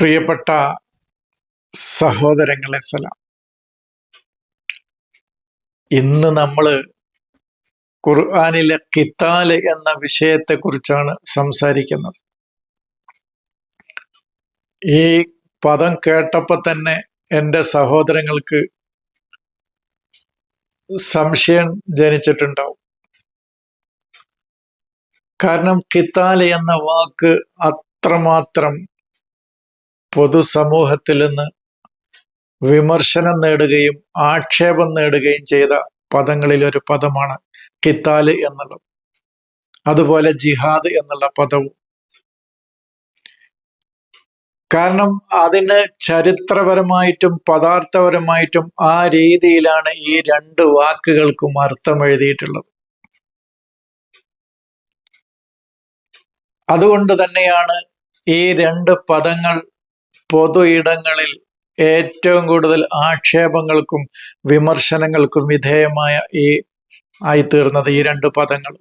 പ്രിയപ്പെട്ട സഹോദരങ്ങളെ സലാം. ഇന്ന് നമ്മൾ ഖുർആാനിലെ കിത്താൽ എന്ന വിഷയത്തെ കുറിച്ചാണ് സംസാരിക്കുന്നത്. ഈ പദം കേട്ടപ്പോൾ തന്നെ എന്റെ സഹോദരങ്ങൾക്ക് സംശയം ജനിച്ചിട്ടുണ്ടാവും. കാരണം കിത്താൽ എന്ന വാക്ക് അത്രമാത്രം പൊതുസമൂഹത്തിൽ നിന്ന് വിമർശനം നേടുകയും ആക്ഷേപം നേടുകയും ചെയ്ത പദങ്ങളിൽ ഒരു പദമാണ് കിത്താൽ എന്നുള്ളത്. അതുപോലെ ജിഹാദ് എന്നുള്ള പദവും. കാരണം അതിന് ചരിത്രപരമായിട്ടും പദാർത്ഥപരമായിട്ടും ആ രീതിയിലാണ് ഈ രണ്ട് വാക്കുകൾക്കും അർത്ഥം എഴുതിയിട്ടുള്ളത് അതുകൊണ്ട് തന്നെയാണ് ഈ രണ്ട് പദങ്ങൾ പൊതു ഇടങ്ങളിൽ ഏറ്റവും കൂടുതൽ ആക്ഷേപങ്ങൾക്കും വിമർശനങ്ങൾക്കും വിധേയമായ ഈ ആയിത്തീർന്നത് ഈ രണ്ട് പദങ്ങൾ.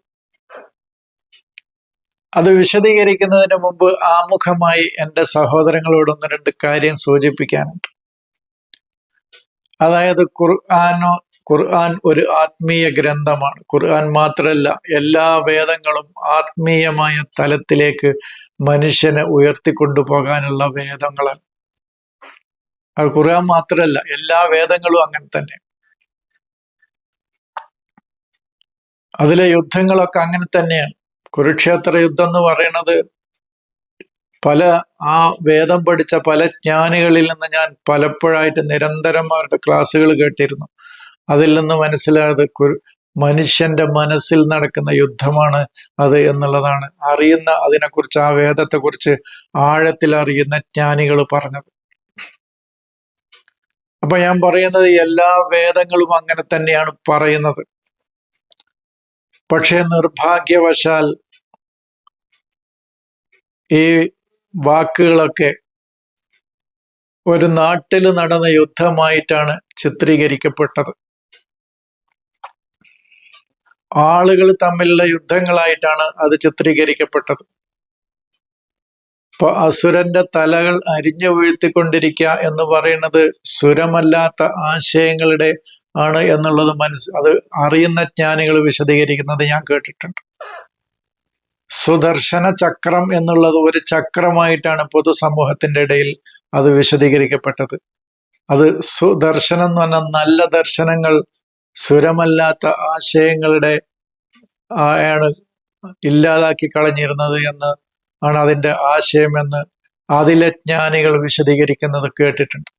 അത് വിശദീകരിക്കുന്നതിന് മുമ്പ് ആമുഖമായി എന്റെ സഹോദരങ്ങളോട് ഒന്ന് രണ്ട് കാര്യം സൂചിപ്പിക്കാനുണ്ട്. അതായത് ഖുർആാനോ ഖുർആൻ ഒരു ആത്മീയ ഗ്രന്ഥമാണ്. ഖുർആൻ മാത്രമല്ല എല്ലാ വേദങ്ങളും ആത്മീയമായ തലത്തിലേക്ക് മനുഷ്യനെ ഉയർത്തിക്കൊണ്ടുപോകാനുള്ള വേദങ്ങളാണ്. അത് ഖുർആൻ മാത്രമല്ല എല്ലാ വേദങ്ങളും അങ്ങനെ തന്നെ. അതിലെ യുദ്ധങ്ങളൊക്കെ അങ്ങനെ തന്നെയാണ്. കുരുക്ഷേത്ര യുദ്ധം എന്ന് പറയുന്നത് പല ആ വേദം പഠിച്ച പല ജ്ഞാനികളിൽ നിന്ന് ഞാൻ പലപ്പോഴായിട്ട് നിരന്തരം അവരുടെ ക്ലാസ്സുകൾ കേട്ടിരുന്നു. അതിൽ നിന്ന് മനസ്സിലായത് മനുഷ്യന്റെ മനസ്സിൽ നടക്കുന്ന യുദ്ധമാണ് അത് എന്നുള്ളതാണ്. അറിയുന്ന അതിനെക്കുറിച്ച് ആ വേദത്തെക്കുറിച്ച് ആഴത്തിൽ അറിയുന്ന ജ്ഞാനികൾ പറഞ്ഞത്. അപ്പൊ ഞാൻ പറയുന്നത് എല്ലാ വേദങ്ങളും അങ്ങനെ തന്നെയാണ് പറയുന്നത്. പക്ഷേ നിർഭാഗ്യവശാൽ ഈ വാക്കുകളൊക്കെ ഒരു നാട്ടിൽ നടന്ന യുദ്ധമായിട്ടാണ് ചിത്രീകരിക്കപ്പെട്ടത്. ആളുകൾ തമ്മിലുള്ള യുദ്ധങ്ങളായിട്ടാണ് അത് ചിത്രീകരിക്കപ്പെട്ടത്. ഇപ്പൊ അസുരന്റെ തലകൾ അരിഞ്ഞു വീഴ്ത്തിക്കൊണ്ടിരിക്കുക എന്ന് പറയുന്നത് സുരമല്ലാത്ത ആശയങ്ങളുടെ ആണ് എന്നുള്ളത് മനസ്സ് അത് അറിയുന്ന ജ്ഞാനികൾ വിശദീകരിക്കുന്നത് ഞാൻ കേട്ടിട്ടുണ്ട്. സുദർശന ചക്രം എന്നുള്ളത് ഒരു ചക്രമായിട്ടാണ് പൊതുസമൂഹത്തിന്റെ ഇടയിൽ അത് വിശദീകരിക്കപ്പെട്ടത്. അത് സുദർശനം എന്ന് പറഞ്ഞാൽ നല്ല ദർശനങ്ങൾ സുരമല്ലാത്ത ആശയങ്ങളുടെ ആണ് ഇല്ലാതാക്കി കളഞ്ഞിരുന്നത് എന്ന് ആണ് അതിന്റെ ആശയമെന്ന് അതിലെ ജ്ഞാനികൾ വിശദീകരിക്കുന്നത് കേട്ടിട്ടുണ്ട്.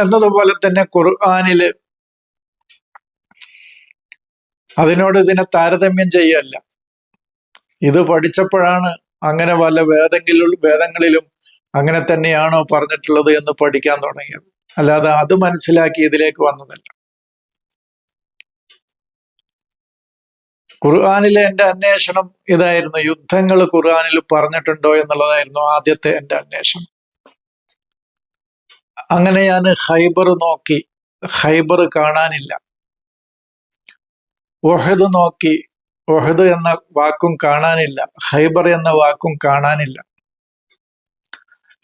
എന്നതുപോലെ തന്നെ ഖുർആാനിൽ അതിനോട് ഇതിനെ താരതമ്യം ചെയ്യല്ല. ഇത് പഠിച്ചപ്പോഴാണ് അങ്ങനെ വല്ല വേദങ്ങളിലും വേദങ്ങളിലും അങ്ങനെ തന്നെയാണോ പറഞ്ഞിട്ടുള്ളത് എന്ന് പഠിക്കാൻ തുടങ്ങിയത്. അല്ലാതെ അത് മനസ്സിലാക്കി ഇതിലേക്ക് വന്നതല്ല. ഖുർആാനിലെ എന്റെ അന്വേഷണം ഇതായിരുന്നു. യുദ്ധങ്ങൾ ഖുർആാനിൽ പറഞ്ഞിട്ടുണ്ടോ എന്നുള്ളതായിരുന്നു ആദ്യത്തെ എന്റെ അന്വേഷണം. അങ്ങനെ ഞാൻ ഹൈബർ നോക്കി. ഹൈബർ കാണാനില്ല. ഒഹദ് നോക്കി. ഒഹദ് എന്ന വാക്കും കാണാനില്ല. ഹൈബർ എന്ന വാക്കും കാണാനില്ല.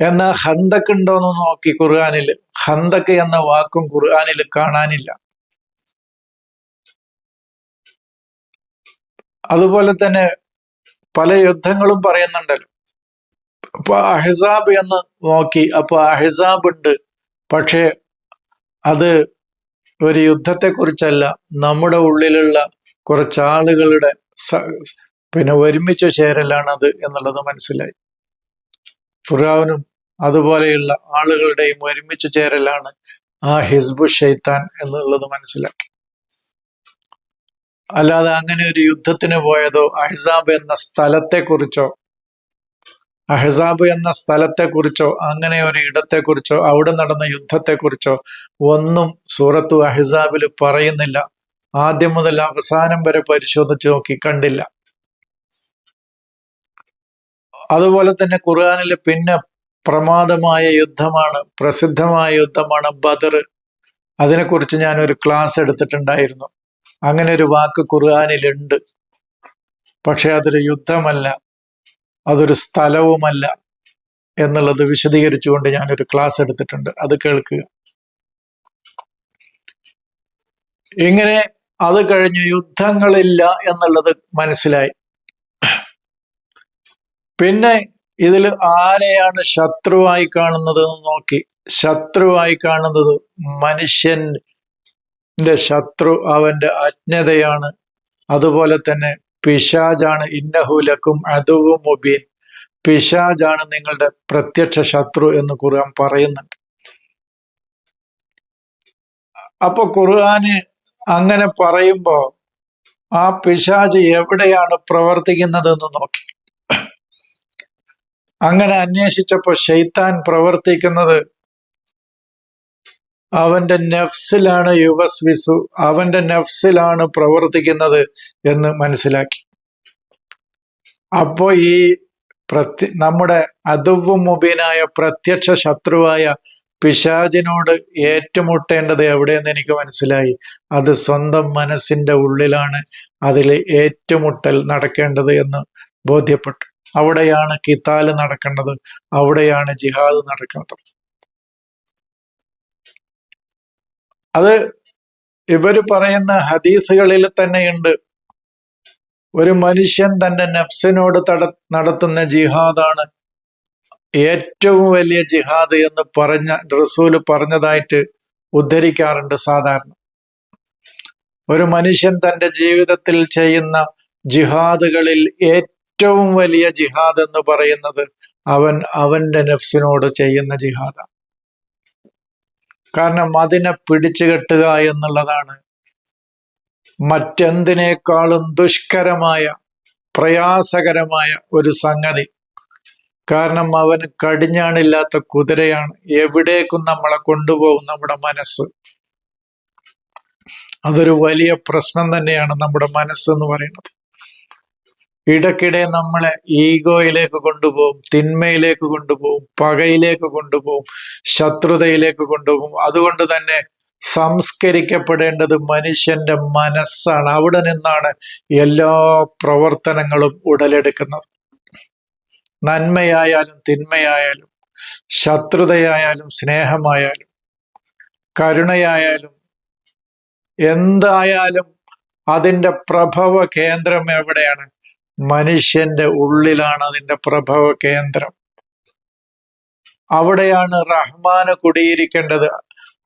എന്നാൽ ഹന്തക്ക് ഉണ്ടോന്ന് നോക്കി ഖുർആാനിൽ. ഹന്തക്ക് എന്ന വാക്കും ഖുർആാനിൽ കാണാനില്ല. അതുപോലെ തന്നെ പല യുദ്ധങ്ങളും പറയുന്നുണ്ടല്ലോ. അപ്പൊ അഹസാബ് എന്ന് നോക്കി അപ്പൊ അഹസാബ് ഉണ്ട് പക്ഷേ അത് ഒരു യുദ്ധത്തെ കുറിച്ചല്ല നമ്മുടെ ഉള്ളിലുള്ള കുറച്ചാളുകളുടെ പിന്നെ ഒരുമിച്ച് അത് എന്നുള്ളത് മനസ്സിലായി. ഫുറാവിനും അതുപോലെയുള്ള ആളുകളുടെയും ഒരുമിച്ച് ചേരലാണ് ആ ഹിസ്ബു ഷെയ്ത്താൻ എന്നുള്ളത് മനസ്സിലാക്കി. അല്ലാതെ അങ്ങനെ ഒരു യുദ്ധത്തിന് പോയതോ അഹ്സാബ് എന്ന സ്ഥലത്തെക്കുറിച്ചോ അഹ്സാബ് എന്ന സ്ഥലത്തെക്കുറിച്ചോ അങ്ങനെ ഒരു ഇടത്തെക്കുറിച്ചോ അവിടെ നടന്ന യുദ്ധത്തെക്കുറിച്ചോ ഒന്നും സൂറത്തു അഹ്സാബിൽ പറയുന്നില്ല. ആദ്യം മുതൽ അവസാനം വരെ പരിശോധിച്ചു നോക്കി കണ്ടില്ല. അതുപോലെ തന്നെ ഖുർആാനിൽ പിന്നെ പ്രമാദമായ യുദ്ധമാണ് പ്രസിദ്ധമായ യുദ്ധമാണ് ബദർ. അതിനെക്കുറിച്ച് ഞാൻ ഒരു ക്ലാസ് എടുത്തിട്ടുണ്ടായിരുന്നു. അങ്ങനെ ഒരു വാക്ക് ഖുർആാനിലുണ്ട്. പക്ഷെ അതൊരു യുദ്ധമല്ല. അതൊരു സ്ഥലവുമല്ല എന്നുള്ളത് വിശദീകരിച്ചുകൊണ്ട് ഞാനൊരു ക്ലാസ് എടുത്തിട്ടുണ്ട്. അത് കേൾക്കുക. ഇങ്ങനെ അത് കഴിഞ്ഞ് യുദ്ധങ്ങളില്ല എന്നുള്ളത് മനസ്സിലായി. പിന്നെ ഇതിൽ ആരെയാണ് ശത്രുവായി കാണുന്നത് നോക്കി. ശത്രുവായി കാണുന്നത് മനുഷ്യന്റെ ശത്രു അവന്റെ അജ്ഞതയാണ്. അതുപോലെ തന്നെ പിശാജാണ് ഇന്നഹുലക്കും അതുവും മുബീൻ. പിശാജാണ് നിങ്ങളുടെ പ്രത്യക്ഷ ശത്രു എന്ന് ഖുർആൻ പറയുന്നുണ്ട്. അപ്പൊ ഖുർആന് അങ്ങനെ പറയുമ്പോ ആ പിശാജ് എവിടെയാണ് പ്രവർത്തിക്കുന്നതെന്ന് നോക്കി. അങ്ങനെ അന്വേഷിച്ചപ്പോ ഷെയ്ത്താൻ പ്രവർത്തിക്കുന്നത് അവന്റെ നഫ്സിലാണ് യുവസ്വിസു അവന്റെ നഫ്സിലാണ് പ്രവർത്തിക്കുന്നത് എന്ന് മനസ്സിലാക്കി. അപ്പോ ഈ പ്രത്യ നമ്മുടെ അതുവും മുബീനായ പ്രത്യക്ഷ ശത്രുവായ പിശാചിനോട് ഏറ്റുമുട്ടേണ്ടത് എവിടെയെന്ന് എനിക്ക് മനസ്സിലായി. അത് സ്വന്തം മനസ്സിന്റെ ഉള്ളിലാണ് അതിൽ ഏറ്റുമുട്ടൽ നടക്കേണ്ടത് എന്ന് ബോധ്യപ്പെട്ടു. അവിടെയാണ് കിത്താൽ നടക്കേണ്ടത്. അവിടെയാണ് ജിഹാദ് നടക്കേണ്ടത്. അത് ഇവർ പറയുന്ന ഹദീസുകളിൽ തന്നെയുണ്ട്. ഒരു മനുഷ്യൻ തന്റെ നഫ്സിനോട് തട നടത്തുന്ന ജിഹാദാണ്. ഏറ്റവും വലിയ ജിഹാദ് എന്ന് പറഞ്ഞ റസൂൽ പറഞ്ഞതായിട്ട് ഉദ്ധരിക്കാറുണ്ട് സാധാരണ. ഒരു മനുഷ്യൻ തന്റെ ജീവിതത്തിൽ ചെയ്യുന്ന ജിഹാദുകളിൽ ഏറ്റവും വലിയ ജിഹാദ് എന്ന് പറയുന്നത് അവൻ അവന്റെ നഫ്സിനോട് ചെയ്യുന്ന ജിഹാദാണ് കാരണം അതിനെ പിടിച്ചു കെട്ടുക എന്നുള്ളതാണ്. മറ്റെന്തിനേക്കാളും ദുഷ്കരമായ പ്രയാസകരമായ ഒരു സംഗതി. കാരണം അവന് കടിഞ്ഞാണില്ലാത്ത കുതിരയാണ്. എവിടേക്കും നമ്മളെ കൊണ്ടുപോകും നമ്മുടെ മനസ്സ്. അതൊരു വലിയ പ്രശ്നം തന്നെയാണ് നമ്മുടെ മനസ്സെന്ന് പറയുന്നത്. ഇടയ്ക്കിടെ നമ്മളെ ഈഗോയിലേക്ക് കൊണ്ടുപോകും തിന്മയിലേക്ക് കൊണ്ടുപോകും പകയിലേക്ക് കൊണ്ടുപോകും ശത്രുതയിലേക്ക് കൊണ്ടുപോകും അതുകൊണ്ട് തന്നെ സംസ്കരിക്കപ്പെടേണ്ടത് മനുഷ്യന്റെ മനസ്സാണ്. അവിടെ നിന്നാണ് എല്ലാ പ്രവർത്തനങ്ങളും ഉടലെടുക്കുന്നത്. നന്മയായാലും തിന്മയായാലും ശത്രുതയായാലും സ്നേഹമായാലും കരുണയായാലും എന്തായാലും അതിന്റെ പ്രഭവ കേന്ദ്രം എവിടെയാണ്? മനുഷ്യന്റെ ഉള്ളിലാണ് അതിന്റെ പ്രഭവ കേന്ദ്രം. അവിടെയാണ് റഹ്മാന് കുടിയിരിക്കേണ്ടത്.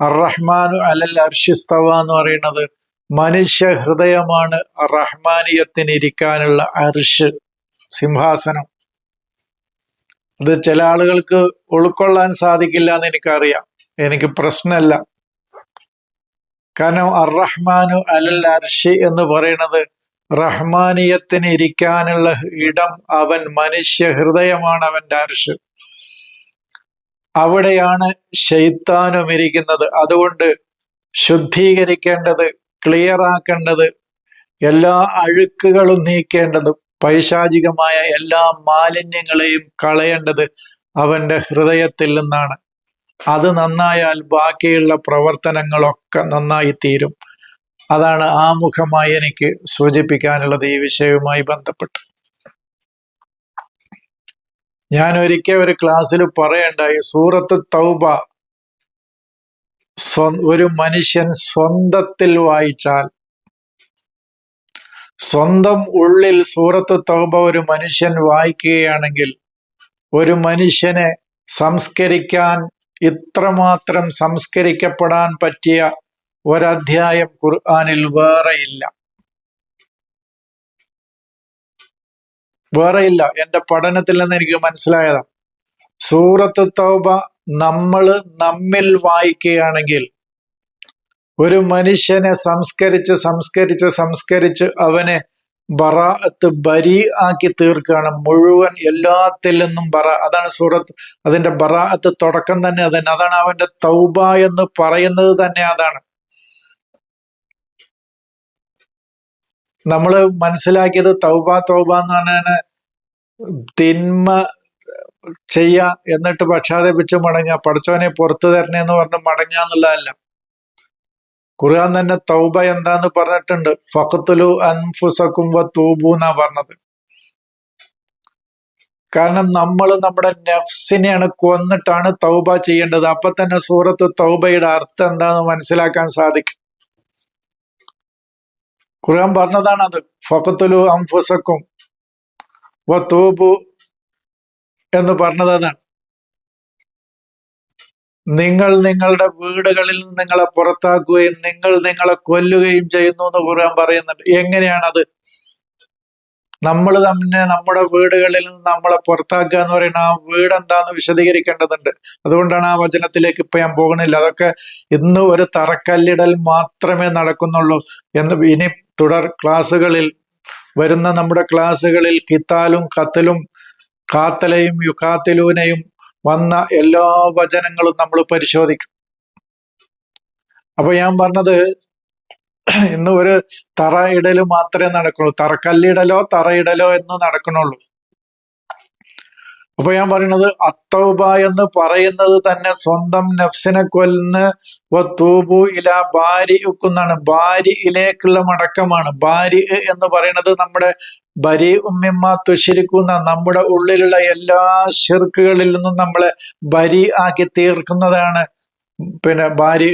റഹ്മാനു അലൽ അർഷിസ്തവ എന്ന് പറയുന്നത് മനുഷ്യ ഹൃദയമാണ് റഹ്മാനിയത്തിന് ഇരിക്കാനുള്ള അർഷ് സിംഹാസനം. അത് ചില ആളുകൾക്ക് ഉൾക്കൊള്ളാൻ സാധിക്കില്ല എന്ന് എനിക്കറിയാം. എനിക്ക് പ്രശ്നമല്ല. കാരണം അറഹ്മാനു അലൽ അർഷി എന്ന് പറയുന്നത് റഹ്മാനിയത്തിന് ഇരിക്കാനുള്ള ഇടം അവൻ മനുഷ്യ ഹൃദയമാണ് അവന്റെ അർഷ് അവിടെയാണ് ശൈത്താനും ഇരിക്കുന്നത്. അതുകൊണ്ട് ശുദ്ധീകരിക്കേണ്ടത് ക്ലിയർ ആക്കേണ്ടത് എല്ലാ അഴുക്കുകളും നീക്കേണ്ടത് പൈശാചികമായ എല്ലാ മാലിന്യങ്ങളെയും കളയേണ്ടത് അവന്റെ ഹൃദയത്തിൽ നിന്നാണ്. അത് നന്നായാൽ ബാക്കിയുള്ള പ്രവർത്തനങ്ങളൊക്കെ നന്നായി തീരും അതാണ് ആമുഖമായി എനിക്ക് സൂചിപ്പിക്കാനുള്ളത് ഈ വിഷയവുമായി ബന്ധപ്പെട്ട്. ഞാൻ ഒരിക്കൽ ഒരു ക്ലാസ്സിൽ പറയണ്ടായി സൂറത്ത് തൗബ ഒരു മനുഷ്യൻ സ്വന്തത്തിൽ വായിച്ചാൽ സ്വന്തം ഉള്ളിൽ സൂറത്ത് തൗബ ഒരു മനുഷ്യൻ വായിക്കുകയാണെങ്കിൽ ഒരു മനുഷ്യനെ സംസ്കരിക്കാൻ ഇത്രമാത്രം സംസ്കരിക്കപ്പെടാൻ പറ്റിയ ഒരധ്യായം ഖുർആാനിൽ വേറെയില്ല. വേറെയില്ല. എന്റെ പഠനത്തിൽ നിന്ന് എനിക്ക് മനസ്സിലായതാണ്. സൂറത്ത് തൗബ നമ്മൾ നമ്മിൽ വായിക്കുകയാണെങ്കിൽ ഒരു മനുഷ്യനെ സംസ്കരിച്ച് സംസ്കരിച്ച് സംസ്കരിച്ച് അവനെ ബറാഅത്ത് ബരി ആക്കി തീർക്കുകയാണ്. മുഴുവൻ എല്ലാത്തിൽ നിന്നും ബറ അതാണ് സൂറത്ത് അതിന്റെ ബറാഅത്ത് തുടക്കം തന്നെ അതന്നെ അതാണ് അവന്റെ തൗബ എന്ന് പറയുന്നത് തന്നെ അതാണ്. നമ്മൾ മനസ്സിലാക്കിയത് തൗബ തൗബ എന്ന് പറഞ്ഞാൽ തിന്മ ചെയ്യ എന്നിട്ട് പക്ഷാതപിച്ച് മടങ്ങുക. പഠിച്ചവനെ പുറത്തു തരണേ എന്ന് പറഞ്ഞ് മടങ്ങുക എന്നുള്ളതല്ല. ഖുർആൻ തന്നെ തൗബ എന്താന്ന് പറഞ്ഞിട്ടുണ്ട്. ഫഖത്തുലു അൻഫുസക്കും തൂബു എന്നാ പറഞ്ഞത്. കാരണം നമ്മൾ നമ്മുടെ നഫ്സിനെയാണ് കൊന്നിട്ടാണ് തൗബ ചെയ്യേണ്ടത്. അപ്പൊ തന്നെ സൂറത്ത് തൗബയുടെ അർത്ഥം എന്താന്ന് മനസ്സിലാക്കാൻ സാധിക്കും. ഖുർആൻ പറഞ്ഞതാണ് അത് ഫഖത്തുലു അംഫുസക്കും വത്തൂബു എന്ന് പറഞ്ഞത് അതാണ് നിങ്ങൾ നിങ്ങളുടെ വീടുകളിൽ നിന്ന് നിങ്ങളെ പുറത്താക്കുകയും നിങ്ങൾ നിങ്ങളെ കൊല്ലുകയും ചെയ്യുന്നു എന്ന് ഖുർആൻ പറയുന്നുണ്ട്. എങ്ങനെയാണത്? നമ്മൾ തന്നെ നമ്മുടെ വീടുകളിൽ നിന്ന് നമ്മളെ പുറത്താക്കുക എന്ന് പറയുന്ന ആ വീട് എന്താന്ന് വിശദീകരിക്കേണ്ടതുണ്ട്. അതുകൊണ്ടാണ് ആ വചനത്തിലേക്ക് ഇപ്പൊ ഞാൻ പോകണില്ല അതൊക്കെ ഇന്ന് ഒരു തറക്കല്ലിടൽ മാത്രമേ നടക്കുന്നുള്ളൂ എന്ന് ഇനി തുടർ ക്ലാസ്സുകളിൽ വരുന്ന നമ്മുടെ ക്ലാസ്സുകളിൽ കിത്താലും കത്തലും കാത്തലയും യുക്കാത്തലൂനയും വന്ന എല്ലാ വചനങ്ങളും നമ്മൾ പരിശോധിക്കും. അപ്പൊ ഞാൻ പറഞ്ഞത് ഇന്ന് ഒരു തറ ഇടൽ മാത്രമേ നടക്കുള്ളൂ. തറക്കല്ലിടലോ തറയിടലോ എന്ന് നടക്കണുള്ളൂ. അപ്പൊ ഞാൻ പറയുന്നത് അത്തൗബ എന്ന് പറയുന്നത് തന്നെ സ്വന്തം നഫ്സിനെ കൊല്ലുന്ന തൂബു ഇല ബാരി ഉക്കുന്നാണ് ബാരി ഇലേക്കുള്ള മടക്കമാണ്. ബാരി എന്ന് പറയുന്നത് നമ്മുടെ ബരി ഉമ്മിമ്മ തുഷിരിക്കുന്ന നമ്മുടെ ഉള്ളിലുള്ള എല്ലാ ഷിർക്കുകളിൽ നിന്നും നമ്മളെ ബരി ആക്കി തീർക്കുന്നതാണ് പിന്നെ ബാരി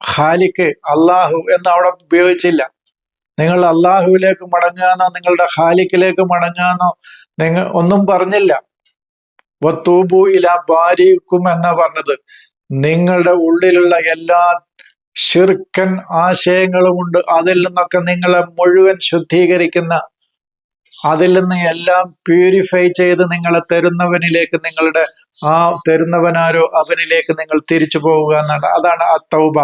ഖാലിക്ക് അള്ളാഹു എന്ന് അവിടെ ഉപയോഗിച്ചില്ല. നിങ്ങൾ അള്ളാഹുവിലേക്ക് മടങ്ങാന്നോ നിങ്ങളുടെ ഖാലിക്കിലേക്ക് മടങ്ങാന്നോ നിങ്ങൾ ഒന്നും പറഞ്ഞില്ല. വത്തൂബു ഇല ബാരിക്കും എന്ന് പറഞ്ഞത്. നിങ്ങളുടെ ഉള്ളിലുള്ള എല്ലാ ഷിർക്കൻ ആശയങ്ങളുമുണ്ട് അതിൽ നിന്നൊക്കെ നിങ്ങളെ മുഴുവൻ ശുദ്ധീകരിക്കുന്ന അതിൽ നിന്ന് എല്ലാം പ്യൂരിഫൈ ചെയ്ത് നിങ്ങളെ തരുന്നവനിലേക്ക് നിങ്ങളുടെ ആ തരുന്നവനാരോ അവനിലേക്ക് നിങ്ങൾ തിരിച്ചു പോവുക എന്നാണ്. അതാണ് അത്തൗബ.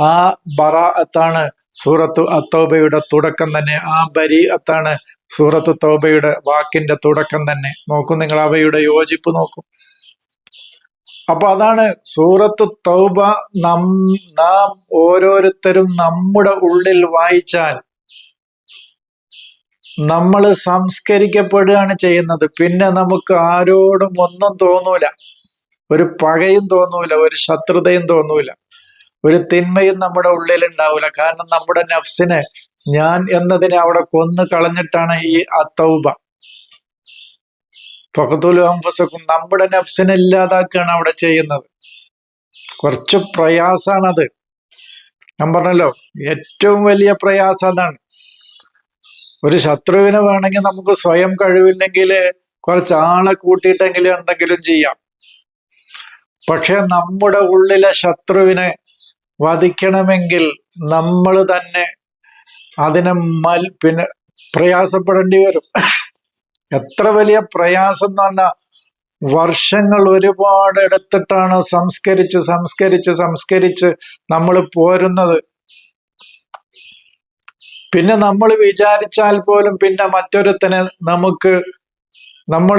ആ ബറ അത്താണ് സൂറത്തു അത്തൗബയുടെ തുടക്കം തന്നെ. ആ ബരി അത്താണ് സൂറത്തു തോബയുടെ വാക്കിന്റെ തുടക്കം തന്നെ. നോക്കും നിങ്ങൾ അവയുടെ യോജിപ്പ് നോക്കും. അപ്പൊ അതാണ് സൂറത്ത് തൗബ നം നാം ഓരോരുത്തരും നമ്മുടെ ഉള്ളിൽ വായിച്ചാൽ നമ്മൾ സംസ്കരിക്കപ്പെടുകയാണ് ചെയ്യുന്നത്. പിന്നെ നമുക്ക് ആരോടും ഒന്നും തോന്നൂല. ഒരു പകയും തോന്നൂല ഒരു ശത്രുതയും തോന്നൂല. ഒരു തിന്മയും നമ്മുടെ ഉള്ളിൽ ഉണ്ടാവില്ല കാരണം നമ്മുടെ നഫ്സിനെ ഞാൻ എന്നതിനെ അവിടെ കൊന്നു കളഞ്ഞിട്ടാണ് ഈ അത്തൗബ പൊക്കത്തൂലും അമ്പസക്കും നമ്മുടെ നഫ്സിനെ ഇല്ലാതാക്കുകയാണ് അവിടെ ചെയ്യുന്നത്. കുറച്ച് പ്രയാസാണത്. ഞാൻ പറഞ്ഞല്ലോ ഏറ്റവും വലിയ പ്രയാസം അതാണ്. ഒരു ശത്രുവിനെ വേണമെങ്കിൽ നമുക്ക് സ്വയം കഴിവില്ലെങ്കിൽ കുറച്ച് ആളെ കൂട്ടിയിട്ടെങ്കിലും എന്തെങ്കിലും ചെയ്യാം. പക്ഷെ നമ്മുടെ ഉള്ളിലെ ശത്രുവിനെ വധിക്കണമെങ്കിൽ നമ്മൾ തന്നെ അതിനെ മൽ പിന്നെ പ്രയാസപ്പെടേണ്ടി വരും. എത്ര വലിയ പ്രയാസം എന്ന് പറഞ്ഞാൽ വർഷങ്ങൾ ഒരുപാട് എടുത്തിട്ടാണ് സംസ്കരിച്ച് സംസ്കരിച്ച് സംസ്കരിച്ച് നമ്മൾ പോരുന്നത്. പിന്നെ നമ്മൾ വിചാരിച്ചാൽ പോലും പിന്നെ മറ്റൊരുത്തനെ നമുക്ക് നമ്മൾ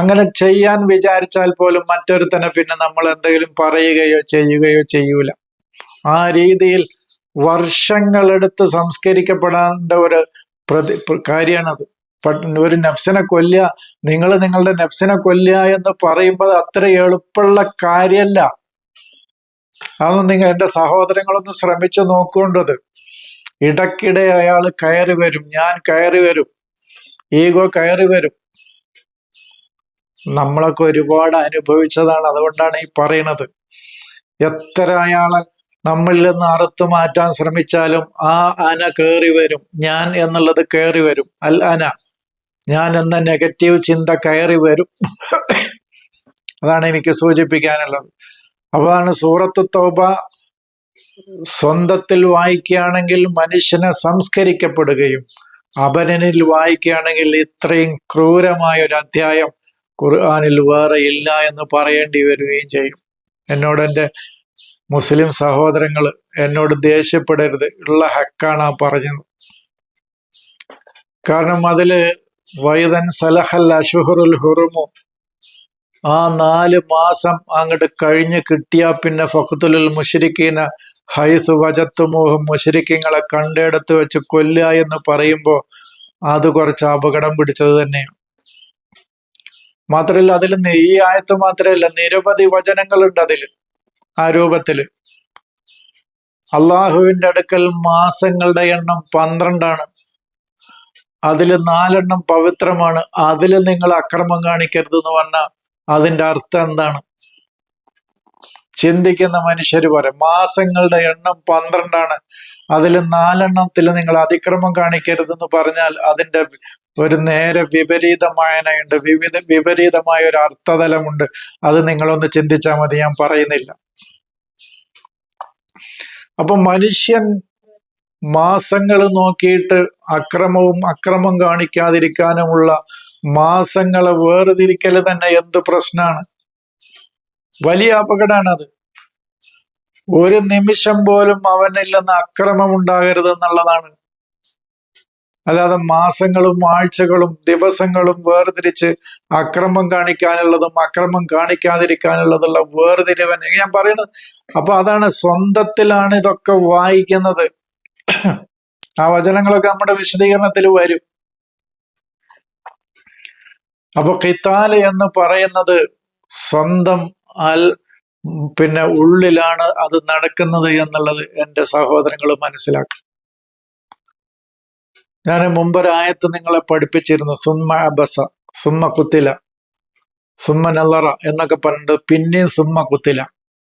അങ്ങനെ ചെയ്യാൻ വിചാരിച്ചാൽ പോലും മറ്റൊരുത്തനെ പിന്നെ നമ്മൾ എന്തെങ്കിലും പറയുകയോ ചെയ്യുകയോ ചെയ്യൂല. ആ രീതിയിൽ വർഷങ്ങളെടുത്ത് സംസ്കരിക്കപ്പെടേണ്ട ഒരു പ്രതി കാര്യമാണത് ഒരു നഫ്സിനെ കൊല്ലുക നിങ്ങൾ നിങ്ങളുടെ നഫ്സിനെ കൊല്ലുക എന്ന് പറയുമ്പോൾ അത്ര എളുപ്പമുള്ള കാര്യമല്ല അതൊന്നും നിങ്ങൾ എന്റെ സഹോദരങ്ങളൊന്ന് ശ്രമിച്ചു നോക്കേണ്ടത്. ഇടയ്ക്കിടെ അയാൾ കയറി വരും ഞാൻ കയറി വരും ഈഗോ കയറി വരും. നമ്മളൊക്കെ ഒരുപാട് അനുഭവിച്ചതാണ് അതുകൊണ്ടാണ് ഈ പറയണത് എത്ര അയാളെ നമ്മളിൽ നിന്ന് അറുത്തു മാറ്റാൻ ശ്രമിച്ചാലും ആ അന കയറി വരും. ഞാൻ എന്നുള്ളത് കയറി വരും. അൽ അന. ഞാൻ എന്ന നെഗറ്റീവ് ചിന്ത കയറി വരും. അതാണ് എനിക്ക് സൂചിപ്പിക്കാനുള്ളത്. അതാണ് സൂറത്ത് തോബ സ്വന്തത്തിൽ വായിക്കുകയാണെങ്കിൽ മനുഷ്യനെ സംസ്കരിക്കപ്പെടുകയും അപരനിൽ വായിക്കുകയാണെങ്കിൽ ഇത്രയും ക്രൂരമായ ഒരു അധ്യായം ഖുർആാനിൽ വേറെ ഇല്ല എന്ന് പറയേണ്ടി വരികയും ചെയ്യും. എന്നോട് എന്റെ മുസ്ലിം സഹോദരങ്ങൾ എന്നോട് ദേഷ്യപ്പെടരുത്. ഉള്ള ഹക്കാണ് ആ പറഞ്ഞത്. കാരണം അതിൽ വൈദൻ സലഹൽ അഷുഹുറുൽ ഹുറുമു. ആ നാല് മാസം അങ്ങോട്ട് കഴിഞ്ഞ് കിട്ടിയാ പിന്നെ ഫഖത്തുൽ മുഷരിക്കീന ഹൈസ് വജത്തുമോഹം മുഷരിക്കങ്ങളെ കണ്ടെടുത്ത് വെച്ച് കൊല്ലുക എന്ന് പറയുമ്പോൾ അത് കുറച്ച് അപകടം പിടിച്ചത് തന്നെയാണ് മാത്രമല്ല അതിൽ ഈ ആയത്ത് മാത്രമല്ല നിരവധി വചനങ്ങളുണ്ട് അതിൽ ആ രൂപത്തിൽ അള്ളാഹുവിന്റെ അടുക്കൽ മാസങ്ങളുടെ എണ്ണം പന്ത്രണ്ടാണ്. അതിൽ നാലെണ്ണം പവിത്രമാണ്. അതിൽ നിങ്ങൾ അക്രമം കാണിക്കരുത് എന്ന് പറഞ്ഞാൽ അതിന്റെ അർത്ഥം എന്താണ്? ചിന്തിക്കുന്ന മനുഷ്യർ പോലെ മാസങ്ങളുടെ എണ്ണം പന്ത്രണ്ടാണ്. അതിൽ നാലെണ്ണത്തിൽ നിങ്ങൾ അതിക്രമം കാണിക്കരുതെന്ന് പറഞ്ഞാൽ അതിന്റെ ഒരു നേരെ വിപരീതമായനയുണ്ട്. വിവിധ വിപരീതമായ ഒരു അർത്ഥതലമുണ്ട്. അത് നിങ്ങളൊന്ന് ചിന്തിച്ചാൽ മതി. ഞാൻ പറയുന്നില്ല. അപ്പൊ മനുഷ്യൻ മാസങ്ങൾ നോക്കിയിട്ട് അക്രമവും അക്രമം കാണിക്കാതിരിക്കാനുമുള്ള മാസങ്ങളെ വേർതിരിക്കൽ തന്നെ എന്ത് പ്രശ്നമാണ് വലിയ അപകടമാണത് ഒരു നിമിഷം പോലും അവനിൽ നിന്ന് അക്രമം ഉണ്ടാകരുത് എന്നുള്ളതാണ്. അല്ലാതെ മാസങ്ങളും ആഴ്ചകളും ദിവസങ്ങളും വേർതിരിച്ച് അക്രമം കാണിക്കാനുള്ളതും അക്രമം കാണിക്കാതിരിക്കാനുള്ളതുള്ള വേർതിരിവൻ ഞാൻ പറയുന്നത്. അപ്പൊ അതാണ് സ്വന്തത്തിലാണ് ഇതൊക്കെ വായിക്കുന്നത്. ആ വചനങ്ങളൊക്കെ നമ്മുടെ വിശദീകരണത്തിൽ വരും. അപ്പൊ കിത്താൽ എന്ന് പറയുന്നത് സ്വന്തം അൽ പിന്നെ ഉള്ളിലാണ് അത് നടക്കുന്നത് എന്നുള്ളത് എന്റെ സഹോദരങ്ങൾ മനസ്സിലാക്കും ഞാൻ മുമ്പൊരായത്ത് നിങ്ങളെ പഠിപ്പിച്ചിരുന്നു സുമ്മ അബസ സുമ്മ കുത്തില സുമ്മ നല്ലറ എന്നൊക്കെ പറഞ്ഞിട്ട് പിന്നെയും സുമ്മ കുത്തില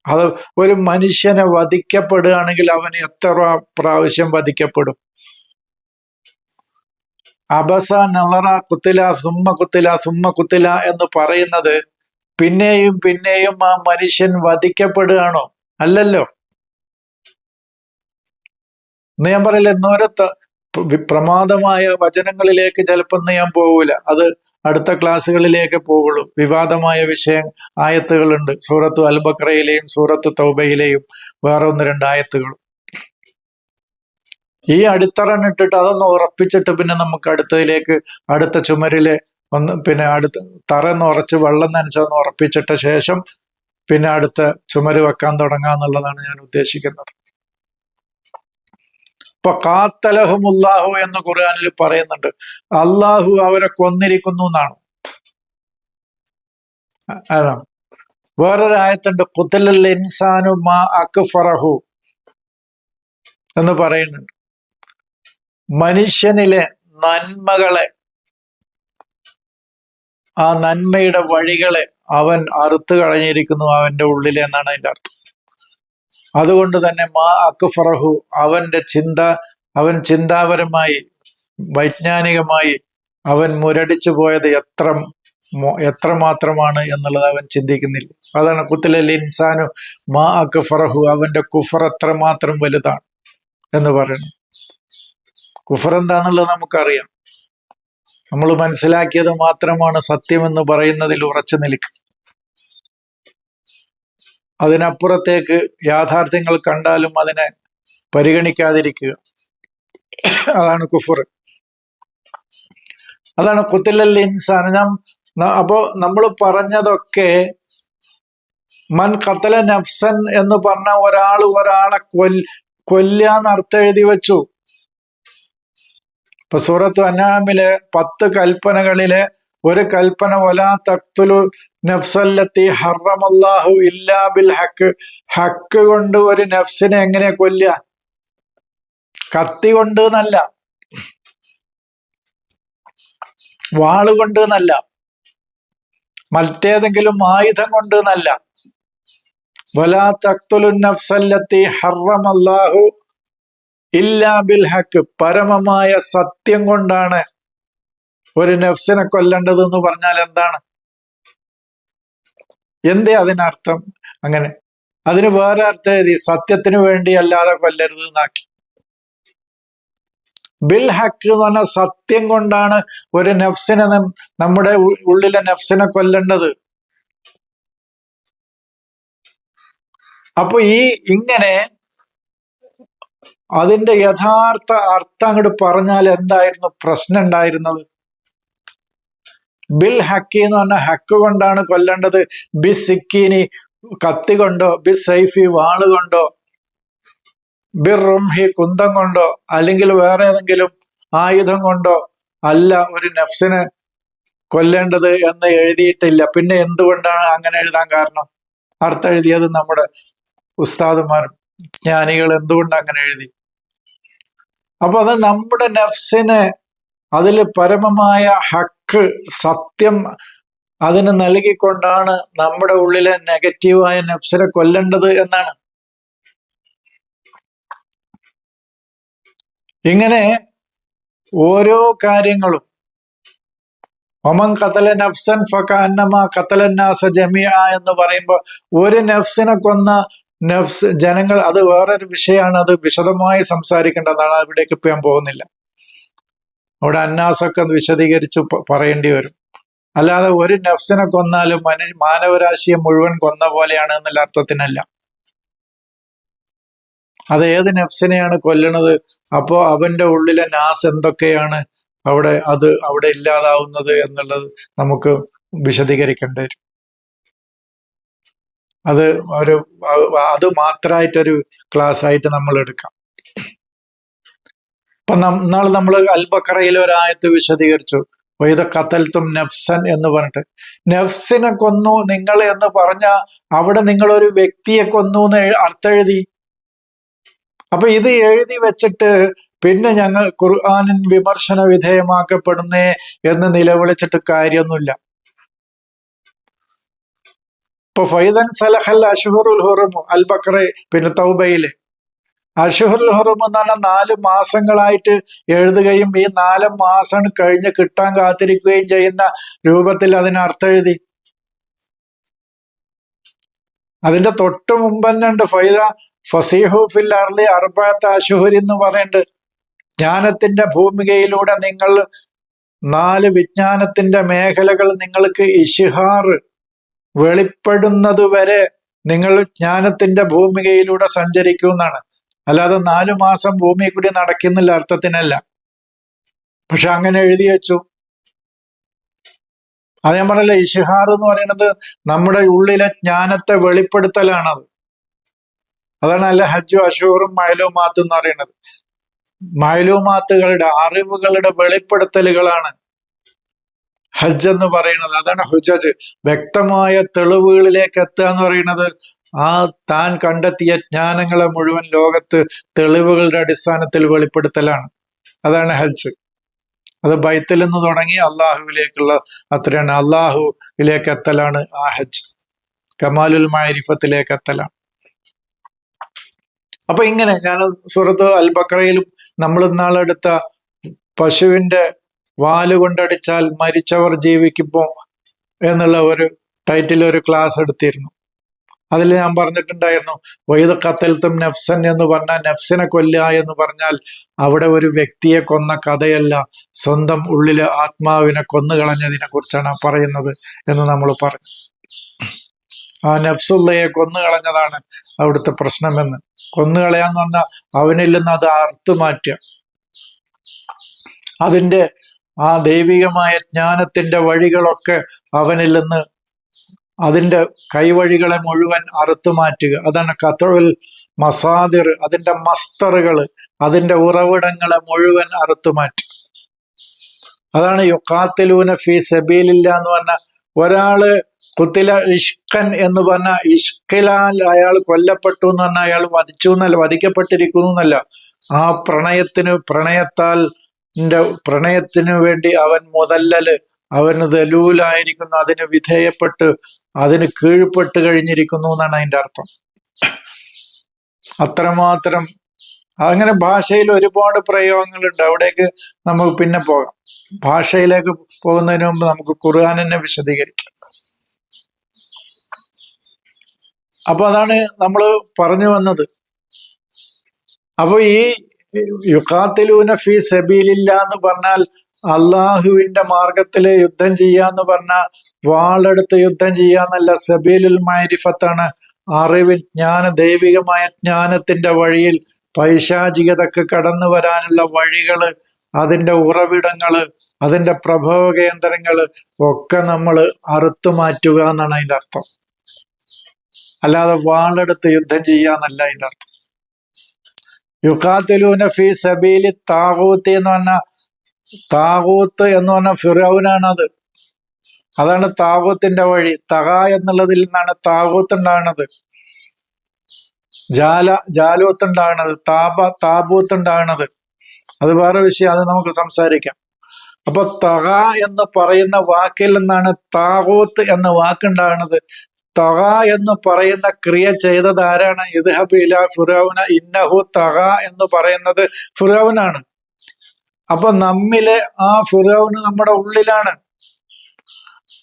അത് ഒരു മനുഷ്യനെ വധിക്കപ്പെടുകയാണെങ്കിൽ അവന് എത്ര പ്രാവശ്യം വധിക്കപ്പെടും? അബസ നല്ലറ കുത്തില സുമ്മ കുത്തില സുമ്മ കുത്തില എന്ന് പറയുന്നത് പിന്നെയും പിന്നെയും ആ മനുഷ്യൻ വധിക്കപ്പെടുകയാണോ? അല്ലല്ലോ. എന്ന് ഞാൻ പറയില്ല പ്രമാദമായ വചനങ്ങളിലേക്ക് ചിലപ്പോൾ ഞാൻ പോകൂല അത് അടുത്ത ക്ലാസ്സുകളിലേക്ക് പോകുള്ളൂ. വിവാദമായ വിഷയം ആയത്തുകളുണ്ട്. സൂറത്ത് അൽബക്രയിലെയും സൂറത്ത് തൗബയിലെയും വേറെ ഒന്ന് രണ്ട് ആയത്തുകളും. ഈ ഇട്ടിട്ട് അതൊന്ന് ഉറപ്പിച്ചിട്ട് പിന്നെ നമുക്ക് അടുത്തതിലേക്ക് അടുത്ത ചുമരിലെ ഒന്ന് പിന്നെ അടുത്ത് തറന്ന് ഉറച്ച് വെള്ളം നനച്ചൊന്ന് ഉറപ്പിച്ചിട്ട ശേഷം പിന്നെ അടുത്ത ചുമര് വെക്കാൻ തുടങ്ങാന്നുള്ളതാണ് ഞാൻ ഉദ്ദേശിക്കുന്നത്. ഇപ്പൊ എന്ന് ഖുർആാനിൽ പറയുന്നുണ്ട്. അള്ളാഹു അവരെ കൊന്നിരിക്കുന്നു എന്നാണ്. വേറൊരായത്തുണ്ട് കുത്തലൽ ഇൻസാനു മാ അക്ഫറഹു എന്ന് പറയുന്നുണ്ട്. മനുഷ്യനിലെ നന്മകളെ ആ നന്മയുടെ വഴികളെ അവൻ അറുത്തു കളഞ്ഞിരിക്കുന്നു അവന്റെ ഉള്ളിലെന്നാണ് അതിന്റെ അർത്ഥം. അതുകൊണ്ട് തന്നെ മാ അക്ഫറഹു അവന്റെ ചിന്ത അവൻ ചിന്താപരമായി വൈജ്ഞാനികമായി അവൻ മുരടിച്ചു പോയത് എത്ര എത്ര മാത്രമാണ് എന്നുള്ളത് അവൻ ചിന്തിക്കുന്നില്ല. അതാണ് കുത്തിലെ ഇൻസാനു മാ അക്ഫറഹു അവന്റെ കുഫർ എത്ര മാത്രം വലുതാണ് എന്ന് പറയുന്നു കുഫർ എന്താണെന്നുള്ളത് നമുക്കറിയാം. നമ്മൾ മനസ്സിലാക്കിയത് മാത്രമാണ് സത്യമെന്ന് പറയുന്നതിൽ ഉറച്ചു നിൽക്കുക. അതിനപ്പുറത്തേക്ക് യാഥാർത്ഥ്യങ്ങൾ കണ്ടാലും അതിനെ പരിഗണിക്കാതിരിക്കുക. അതാണ് കുഫർ. അതാണ് കുത്തിലൽ ഇൻസാൻ. നാം അപ്പോ നമ്മൾ പറഞ്ഞതൊക്കെ മൻ കത്തല നഫ്സൻ എന്ന് പറഞ്ഞ ഒരാൾ ഒരാളെ കൊൽ കൊല്ലാന്ന് അർത്ഥം എഴുതി വെച്ചു. ഇപ്പൊ സൂറത്ത് അനാമിലെ പത്ത് കൽപ്പനകളിലെ ഒരു കൽപ്പന ഒലാ തക്തുലു നഫ്സല്ലത്തി ഹറമല്ലാഹു ഇല്ലാ ബിൽ ഹക്ക്. ഹക്ക് കൊണ്ട് ഒരു നഫ്സിനെ എങ്ങനെ കൊല്ല കത്തി കൊണ്ട് എന്നല്ല. വാളുകൊണ്ട് എന്നല്ല. മറ്റേതെങ്കിലും ആയുധം കൊണ്ട് എന്നല്ല. വലാ തക്തുലു നഫ്സല്ലത്തി ഹറമല്ലാഹു ഇല്ലാ ബിൽ ഹക്ക്. പരമമായ സത്യം കൊണ്ടാണ് ഒരു നഫ്സിനെ കൊല്ലേണ്ടത് എന്ന് പറഞ്ഞാൽ എന്താണ്? എന്തേ അതിനർത്ഥം? അങ്ങനെ. അതിന് വേറെ അർത്ഥം എഴുതി സത്യത്തിന് വേണ്ടി അല്ലാതെ കൊല്ലരുത് എന്നാക്കി. ബിൽ ഹക്ക് എന്ന് പറഞ്ഞ സത്യം കൊണ്ടാണ് ഒരു നഫ്സിനെ നമ്മുടെ ഉള്ളിലെ നഫ്സിനെ കൊല്ലേണ്ടത്. അപ്പൊ ഈ ഇങ്ങനെ അതിന്റെ യഥാർത്ഥ അർത്ഥം അങ്ങോട്ട് പറഞ്ഞാൽ എന്തായിരുന്നു പ്രശ്നം ഉണ്ടായിരുന്നത്? ബിൽ ഹക്കി എന്ന് പറഞ്ഞ ഹക്ക് കൊണ്ടാണ് കൊല്ലേണ്ടത്. ബി സിക്കിനി കത്തി കൊണ്ടോ ബി സൈഫി വാൾ കൊണ്ടോ ബിർ റുംഹി കുന്തം കൊണ്ടോ അല്ലെങ്കിൽ വേറെ ഏതെങ്കിലും ആയുധം കൊണ്ടോ അല്ല ഒരു നഫ്സിന് കൊല്ലേണ്ടത് എന്ന് എഴുതിയിട്ടില്ല. പിന്നെ എന്തുകൊണ്ടാണ് അങ്ങനെ എഴുതാൻ കാരണം? അർത്ഥം എഴുതിയത് നമ്മുടെ ഉസ്താദുമാർ ജ്ഞാനികൾ എന്തുകൊണ്ട് അങ്ങനെ എഴുതി? അപ്പൊ അത് നമ്മുടെ നഫ്സിനെ അതിൽ പരമമായ ഹക്ക് സത്യം അതിന് നൽകിക്കൊണ്ടാണ് നമ്മുടെ ഉള്ളിലെ നെഗറ്റീവായ നഫ്സിനെ കൊല്ലേണ്ടത് എന്നാണ്. ഇങ്ങനെ ഓരോ കാര്യങ്ങളും ഒമൻ കത്തല നഫ്സൻ ഫക അന്നമ കത്തലന്നാസ ജമിയ എന്ന് പറയുമ്പോൾ ഒരു നഫ്സിനെ കൊന്ന നഫ്സ് ജനങ്ങൾ അത് വേറൊരു വിഷയമാണ് അത് വിശദമായി സംസാരിക്കേണ്ടതാണ് അവിടേക്ക് ഇപ്പം പോകുന്നില്ല. അവിടെ അന്നാസൊക്കെ വിശദീകരിച്ച് പറയേണ്ടി വരും. അല്ലാതെ ഒരു നഫ്സിനെ കൊന്നാലും മനു മാനവരാശിയെ മുഴുവൻ കൊന്ന പോലെയാണ് എന്നുള്ള അർത്ഥത്തിനല്ല. അത് ഏത് നഫ്സിനെയാണ് കൊല്ലണത്? അപ്പോ അവന്റെ ഉള്ളിലെ നാസ് എന്തൊക്കെയാണ് അവിടെ അത് അവിടെ ഇല്ലാതാവുന്നത് എന്നുള്ളത് നമുക്ക് വിശദീകരിക്കേണ്ടി വരും. അത് ഒരു അത് മാത്രമായിട്ടൊരു ക്ലാസ് ആയിട്ട് നമ്മൾ എടുക്കാം ഇപ്പൊ നാളെ നമ്മൾ അൽബക്കറയിലെ ഒരു ആയത്ത് വിശദീകരിച്ചു. വൈദ കത്തൽത്തും നഫ്സൻ എന്ന് പറഞ്ഞിട്ട്. നഫ്സിനെ കൊന്നു നിങ്ങൾ എന്ന് പറഞ്ഞ അവിടെ നിങ്ങൾ ഒരു വ്യക്തിയെ കൊന്നു എന്ന് അർത്ഥെഴുതി അപ്പൊ ഇത് എഴുതി വെച്ചിട്ട് പിന്നെ ഞങ്ങൾ ഖുർആാനിൻ വിമർശന വിധേയമാക്കപ്പെടുന്നേ എന്ന് നിലവിളിച്ചിട്ട് കാര്യമൊന്നുമില്ല. ഇപ്പൊ ഫൈദൻ സലഹൽ അഷുഹറുൽ ഹുറമു അൽ ബക്രെ പിന്നെ തൗബയിലെ. അഷുഹുൽ ഹുറും എന്ന് പറഞ്ഞാൽ നാല് മാസങ്ങളായിട്ട് എഴുതുകയും ഈ നാല് മാസം കഴിഞ്ഞ് കിട്ടാൻ കാത്തിരിക്കുകയും ചെയ്യുന്ന രൂപത്തിൽ അതിന് അർത്ഥം എഴുതി. അതിന്റെ തൊട്ട് മുമ്പ് തന്നെ ഉണ്ട്. ഫൈദ ഫസീഹു ഫിൽ അർലി അർബാത്ത് അഷുഹുർ എന്ന് പറയുന്നുണ്ട്. ജ്ഞാനത്തിന്റെ ഭൂമികയിലൂടെ നിങ്ങൾ നാല് വിജ്ഞാനത്തിന്റെ മേഖലകൾ നിങ്ങൾക്ക് ഇഷിഹാർ വെളിപ്പെടുന്നത് വരെ നിങ്ങൾ ജ്ഞാനത്തിന്റെ ഭൂമികയിലൂടെ സഞ്ചരിക്കുമെന്നാണ് അല്ലാതെ നാലു മാസം ഭൂമി കൂടി നടക്കുന്നില്ല അർത്ഥത്തിനല്ല. പക്ഷെ അങ്ങനെ എഴുതി വെച്ചു. അത് ഞാൻ പറഞ്ഞില്ല ഇഷിഹാർ എന്ന് പറയുന്നത് നമ്മുടെ ഉള്ളിലെ ജ്ഞാനത്തെ വെളിപ്പെടുത്തലാണത്. അതാണ് അല്ല ഹജ്ജു അഷൂറും മയലുമാത്ത് എന്ന് പറയുന്നത്. മയലുമാത്തുകളുടെ അറിവുകളുടെ വെളിപ്പെടുത്തലുകളാണ് ഹജ്ജ് എന്ന് പറയുന്നത്. അതാണ് ഹുജജ്. വ്യക്തമായ തെളിവുകളിലേക്ക് എത്തുക എന്ന് പറയുന്നത് ആ താൻ കണ്ടെത്തിയ ജ്ഞാനങ്ങളെ മുഴുവൻ ലോകത്ത് തെളിവുകളുടെ അടിസ്ഥാനത്തിൽ വെളിപ്പെടുത്തലാണ്. അതാണ് ഹജ്ജ്. അത് ബൈത്തിൽ നിന്ന് തുടങ്ങി അള്ളാഹുവിലേക്കുള്ള അത്രയാണ്. അള്ളാഹുവിലേക്ക് എത്തലാണ് ആ ഹജ്ജ്. കമാലുൽ മാരിഫത്തിലേക്ക് എത്തലാണ്. അപ്പൊ ഇങ്ങനെ ഞാൻ സുഹൃത്ത് അൽ ബക്രയിലും നമ്മൾ ഇന്നാളെടുത്ത പശുവിന്റെ വാൽ കൊണ്ടടിച്ചാൽ മരിച്ചവർ ജീവിക്കുമ്പോ എന്നുള്ള ഒരു ടൈറ്റിൽ ഒരു ക്ലാസ് എടുത്തിരുന്നു. അതിൽ ഞാൻ പറഞ്ഞിട്ടുണ്ടായിരുന്നു വൈദ് കത്തൽത്തും നഫ്സൻ എന്ന് പറഞ്ഞാൽ നഫ്സിനെ കൊല്ലുക എന്ന് പറഞ്ഞാൽ അവിടെ ഒരു വ്യക്തിയെ കൊന്ന കഥയല്ല സ്വന്തം ഉള്ളിലെ ആത്മാവിനെ കൊന്നുകളഞ്ഞതിനെ കുറിച്ചാണ് പറയുന്നത് എന്ന് നമ്മൾ പറഞ്ഞു. ആ നഫ്സുള്ളയെ കൊന്നുകളഞ്ഞതാണ് അവിടുത്തെ പ്രശ്നമെന്ന്. കൊന്നുകളയാന്ന് പറഞ്ഞാൽ അവനിൽ നിന്ന് അത് അർത്തു മാറ്റുക. അതിന്റെ ആ ദൈവികമായ ജ്ഞാനത്തിന്റെ വഴികളൊക്കെ അവനിൽ നിന്ന് അതിന്റെ കൈവഴികളെ മുഴുവൻ അറുത്തു മാറ്റുക. അതാണ് കത്തോൽ മസാദിർ അതിന്റെ മസ്തറുകൾ അതിന്റെ ഉറവിടങ്ങളെ മുഴുവൻ അറുത്തു മാറ്റുക. അതാണ് യുക്കാത്തിലൂന ഫി സബീലില്ല എന്ന് പറഞ്ഞ ഒരാൾ കുത്തില ഇഷ്കൻ എന്ന് പറഞ്ഞ ഇഷ്കിലാൽ അയാൾ കൊല്ലപ്പെട്ടു എന്ന് പറഞ്ഞാൽ അയാൾ വധിച്ചു എന്നല്ല വധിക്കപ്പെട്ടിരിക്കുന്നു എന്നല്ല. ആ പ്രണയത്തിന് പ്രണയത്താൽ പ്രണയത്തിന് വേണ്ടി അവൻ മുതല്ലല് അവന് ദലൂലായിരിക്കുന്നു അതിന് വിധേയപ്പെട്ട്. അതിന് കീഴ്പ്പെട്ട് കഴിഞ്ഞിരിക്കുന്നു എന്നാണ് അതിന്റെ അർത്ഥം. അത്രമാത്രം അങ്ങനെ ഭാഷയിൽ ഒരുപാട് പ്രയോഗങ്ങളുണ്ട്. അവിടേക്ക് നമുക്ക് പിന്നെ പോകാം. ഭാഷയിലേക്ക് പോകുന്നതിന് മുമ്പ് നമുക്ക് ഖുർആൻ തന്നെ വിശദീകരിക്കാം. അപ്പൊ അതാണ് നമ്മൾ പറഞ്ഞു വന്നത്. അപ്പൊ ഈ യുക്കാത്തിലൂന ഫി സബീലില്ല എന്ന് പറഞ്ഞാൽ അള്ളാഹുവിന്റെ മാർഗത്തിലെ യുദ്ധം ചെയ്യാന്ന് പറഞ്ഞ വാളെടുത്ത് യുദ്ധം ചെയ്യാന്നല്ല സബീലുൽ മാരിഫത്താണ്. അറിവിൽ ജ്ഞാന ദൈവികമായ ജ്ഞാനത്തിന്റെ വഴിയിൽ പൈശാചികതക്ക് കടന്നു വരാനുള്ള വഴികൾ അതിന്റെ ഉറവിടങ്ങൾ അതിന്റെ പ്രഭവ കേന്ദ്രങ്ങൾ ഒക്കെ നമ്മൾ അറുത്തു മാറ്റുക എന്നാണ് അതിന്റെ അർത്ഥം. അല്ലാതെ വാളെടുത്ത് യുദ്ധം ചെയ്യാന്നല്ല അതിന്റെ അർത്ഥം. യുക്കാത്തിലൂന ഫി സബീലി താകൂത്തി എന്ന് പറഞ്ഞ താകൂത്ത് എന്ന് പറഞ്ഞ ഫിറൌനാണത്. അത് അതാണ് താകൂത്തിന്റെ വഴി. തക എന്നുള്ളതിൽ നിന്നാണ് താകൂത്ത് ഉണ്ടാകുന്നത്. ജാല ജാലൂത്ത് ഉണ്ടാകുന്നത്. താപ താപൂത്ത് ഉണ്ടാകുന്നത്. അത് വേറെ വിഷയം. അത് നമുക്ക് സംസാരിക്കാം. അപ്പൊ തക എന്ന് പറയുന്ന വാക്കിൽ നിന്നാണ് താകൂത്ത് എന്ന വാക്കുണ്ടാകുന്നത് തക എന്ന് പറയുന്ന ക്രിയ ചെയ്തത് ആരാണ്? ഇദ്ഹബില ഫിറൌന. ഇന്നഹു തക എന്ന് പറയുന്നത് ഫിറൌനാണ്. അപ്പൊ നമ്മിലെ ആ ഫിറോന് നമ്മുടെ ഉള്ളിലാണ്.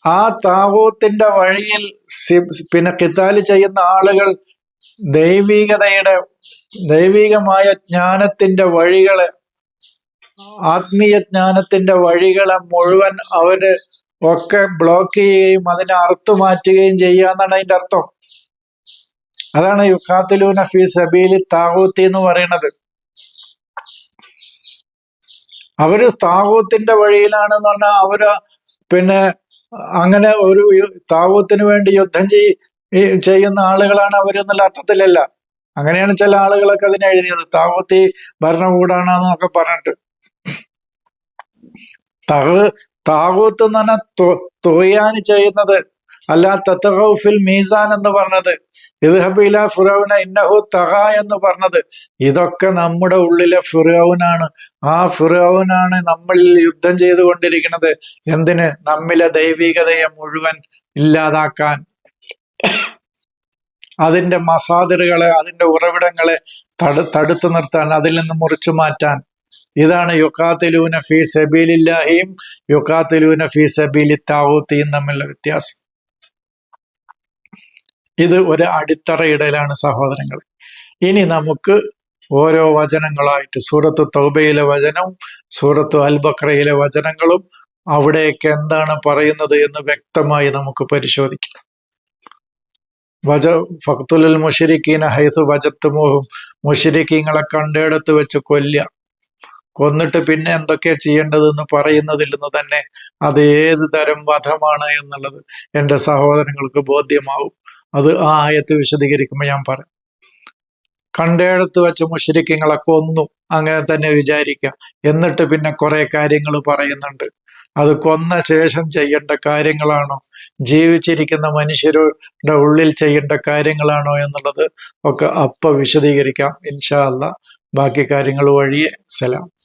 ആ താവൂത്തിന്റെ വഴിയിൽ പിന്നെ കിത്താലി ചെയ്യുന്ന ആളുകൾ ദൈവികതയുടെ ദൈവികമായ ജ്ഞാനത്തിന്റെ വഴികളെ ആത്മീയ ജ്ഞാനത്തിന്റെ വഴികളെ മുഴുവൻ അവർ ഒക്കെ ബ്ലോക്ക് ചെയ്യുകയും അതിനെ അറുത്തു മാറ്റുകയും ചെയ്യുക എന്നാണ് അതിന്റെ അർത്ഥം. അതാണ് യുക്കാത്തിലൂന ഫി സബീലി താവൂത്തി എന്ന് പറയുന്നത്. അവർ താവൂത്തിന്റെ വഴിയിലാണ് എന്ന് പറഞ്ഞാൽ അവർ പിന്നെ അങ്ങനെ ഒരു താവൂത്തിന് വേണ്ടി യുദ്ധം ചെയ് ചെയ്യുന്ന ആളുകളാണ് അവരെന്നുള്ള അർത്ഥത്തിലല്ല. അങ്ങനെയാണ് ചില ആളുകളൊക്കെ അതിനെ എഴുതിയത്. താവൂത്തി ഭരണകൂടാണ് എന്നൊക്കെ പറഞ്ഞിട്ട്. തഹ് താകൂത്ത് എന്ന് പറഞ്ഞാൽ തൊയ്യാന് ചെയ്യുന്നത് അല്ല തത്തഹൌഫിൽ മീസാൻ എന്ന് പറഞ്ഞത്. ഇദ്ഹബില ഫിറൌന ഇന്നഹു തഹ എന്ന് പറഞ്ഞത്. ഇതൊക്കെ നമ്മുടെ ഉള്ളിലെ ഫിറൌനാണ്. ആ ഫിറൌനാണ് നമ്മളിൽ യുദ്ധം ചെയ്തുകൊണ്ടിരിക്കുന്നത്. എന്തിന്? നമ്മിലെ ദൈവികതയെ മുഴുവൻ ഇല്ലാതാക്കാൻ. അതിന്റെ മസാദിറുകളെ അതിന്റെ ഉറവിടങ്ങളെ തടു തടുത്തു നിർത്താൻ അതിൽ നിന്ന് മുറിച്ചു മാറ്റാൻ. ഇതാണ് യുക്കാത്തിലൂന ഫി സബീലില്ലാഹിയും യുക്കാത്തിലൂന ഫി സബീലി താവൂത്തിയും തമ്മിലുള്ള വ്യത്യാസം. ഇത് ഒരു അടിത്തറയിടലാണ് സഹോദരങ്ങൾ. ഇനി നമുക്ക് ഓരോ വചനങ്ങളായിട്ട് സൂറത്ത് തൗബയിലെ വചനവും സൂറത്ത് അൽബക്രയിലെ വചനങ്ങളും അവിടെയൊക്കെ എന്താണ് പറയുന്നത് എന്ന് വ്യക്തമായി നമുക്ക് പരിശോധിക്കാം. വജ ഫക്തുൽ മുഷരിക്കീന വജത്ത് മോഹും മുഷരിക്കീങ്ങളെ കണ്ടിടത്ത് വെച്ച് കൊല്ലുക. കൊന്നിട്ട് പിന്നെ എന്തൊക്കെയാ ചെയ്യേണ്ടതെന്ന് പറയുന്നതിൽ നിന്ന് തന്നെ അത് ഏത് തരം വധമാണ് എന്നുള്ളത് എന്റെ സഹോദരങ്ങൾക്ക് ബോധ്യമാവും. അത് ആ ആയത്ത് വിശദീകരിക്കുമ്പോൾ ഞാൻ പറയും. കണ്ടേടത്ത് വെച്ച് മുഷരിക്കങ്ങളെ കൊന്നു അങ്ങനെ തന്നെ വിചാരിക്കാം. എന്നിട്ട് പിന്നെ കുറെ കാര്യങ്ങൾ പറയുന്നുണ്ട്. അത് കൊന്ന ശേഷം ചെയ്യേണ്ട കാര്യങ്ങളാണോ? ജീവിച്ചിരിക്കുന്ന മനുഷ്യരുടെ ഉള്ളിൽ ചെയ്യേണ്ട കാര്യങ്ങളാണോ എന്നുള്ളത് ഒക്കെ അപ്പൊ വിശദീകരിക്കാം. ഇൻഷാ അല്ല ബാക്കി കാര്യങ്ങൾ വഴിയെ. സലാം.